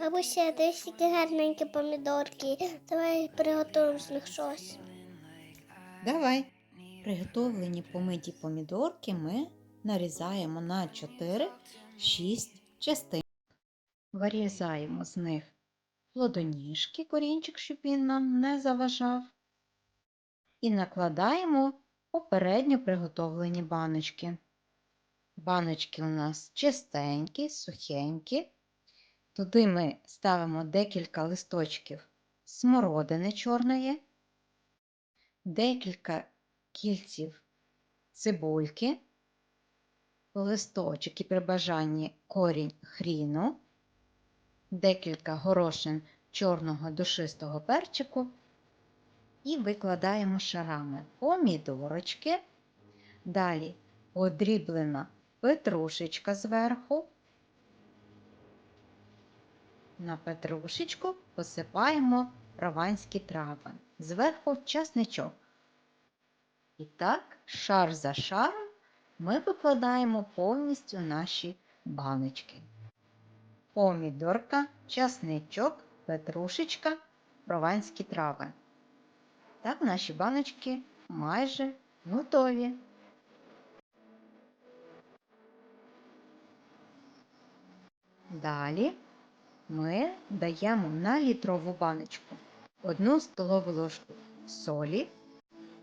Бабуся, десь які гарненькі помідорки. Давай приготуємо з них щось. Давай. Приготовлені помиті помідорки ми нарізаємо на 4-6 частин. Вирізаємо з них плодоніжки, корінчик, щоб він нам не заважав. І накладаємо попередньо приготовлені баночки. Баночки у нас чистенькі, сухенькі. Туди ми ставимо декілька листочків смородини чорної декілька кільців цибульки, листочок і при бажанні корінь хріну, декілька горошин чорного душистого перчику і викладаємо шарами помідорочки, далі подріблена петрушечка зверху. На петрушечку посипаємо прованські трави, зверху часничок. І так, шар за шаром ми викладаємо повністю наші баночки. Помідорка, часничок, петрушечка, прованські трави. Так, наші баночки майже готові. Далі ми даємо на літрову баночку 1 столову ложку солі,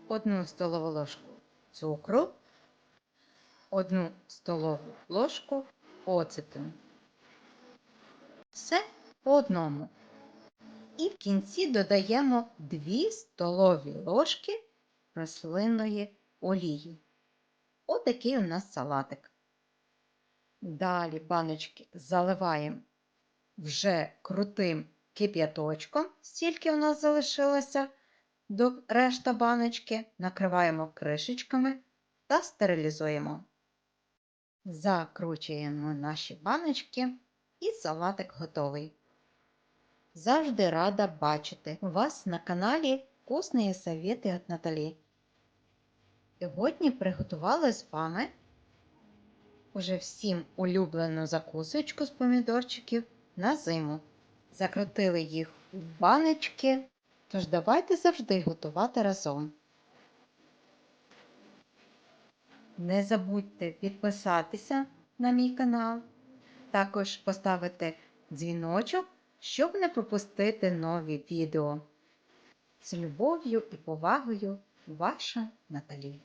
1 столову ложку цукру, 1 столову ложку оцету. Все по одному. І в кінці додаємо 2 столові ложки рослинної олії. Отакий у нас салатик. Далі баночки заливаємо вже крутим кип'яточком, стільки у нас залишилося до решта баночки, накриваємо кришечками та стерилізуємо. Закручуємо наші баночки і салатик готовий. Завжди рада бачити вас на каналі Вкусні Совєти від Наталі. Сьогодні приготували з вами уже всім улюблену закусочку з помідорчиків на зиму. Закрутили їх у баночки, тож давайте завжди готувати разом. Не забудьте підписатися на мій канал, також поставити дзвіночок, щоб не пропустити нові відео. З любов'ю і повагою, ваша Наталі.